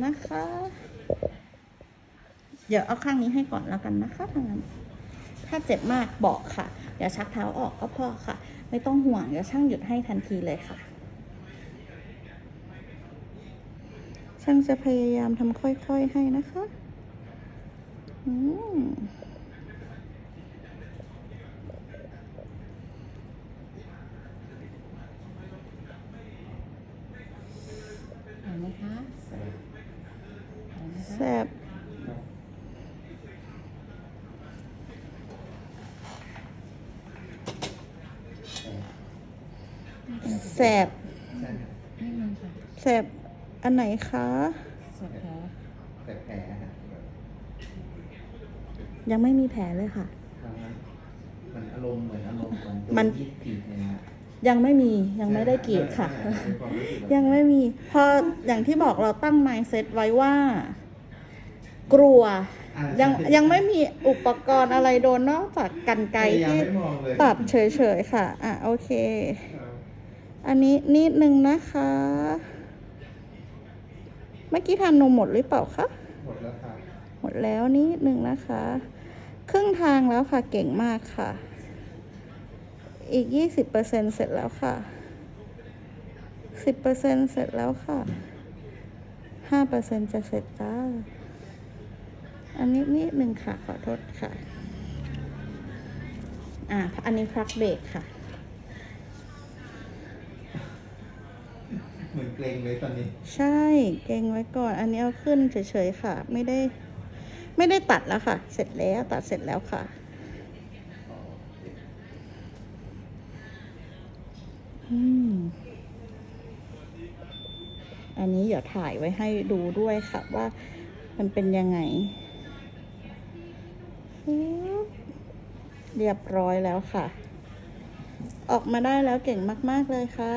แล้วนะคะ เดี๋ยวเอาข้างนี้ให้ก่อนแล้วกันนะคะทางนั้นถ้าเจ็บมากบอกค่ะ เดี๋ยวชักเท้าออกก็พอค่ะ ไม่ต้องห่วงเดี๋ยวช่างหยุดให้ทันทีเลยค่ะ ช่างจะพยายามทำค่อยๆให้นะคะ อืม เห็นไหมคะเห็นไหม แสคะบแสบใช่ครับนี่นึงค่ะแสบอันไหนคะสดแผลแต่แผลนะฮะยังไม่มีแผลเลยค่ะ มันอารมณ์เหมือนอารมณ์ของมันยี่ปีเนี่ยนะ ยังไม่มียังไม่ได้กรีดค่ะใช่รับเป็นความรู้สึกแบบยังไม่มีพออย่างที่บอกเราตั้ง mindset ไว้ว่า กลัวอ่ายังใช่ยังไม่มีอุปกรณ์อะไรโดนนอกจากกันไกรยังที่ไม่มองเลยตัดเฉยๆค่ะ อะ โอเคครับอันนี้นิดนึงนะคะ เมื่อกี้ทานนมหมดหรือเปล่าคะ หมดแล้วครับหมดแล้วนิดนึงนะคะ ครึ่งทางแล้วค่ะ เก่งมากค่ะ อีกยี่สิบเปอร์เซ็นเสร็จแล้วค่ะสิบเปอร์เซ็นเสร็จแล้วค่ะห้าเปอร์เซ็นจะเสร็จจ้า อันนี้นิดนึงค่ะ ขอโทษค่ะ อะอันนี้พักเบรกค่ะ เหมือนเกรงเลยตอนนี้ ใช่ เก่งไว้ก่อน อันนี้เอาขึ้นเฉยๆค่ะ ไม่ได้ ไม่ได้ตัดแล้วค่ะ เสร็จแล้วตัดเสร็จแล้วค่ะอืมอันนี้เดี๋ยวถ่ายไว้ให้ดูด้วยค่ะว่ามันเป็นยังไงปึ๊บ เรียบร้อยแล้วค่ะ ออกมาได้แล้วเก่งมาก ๆ เลยค่ะ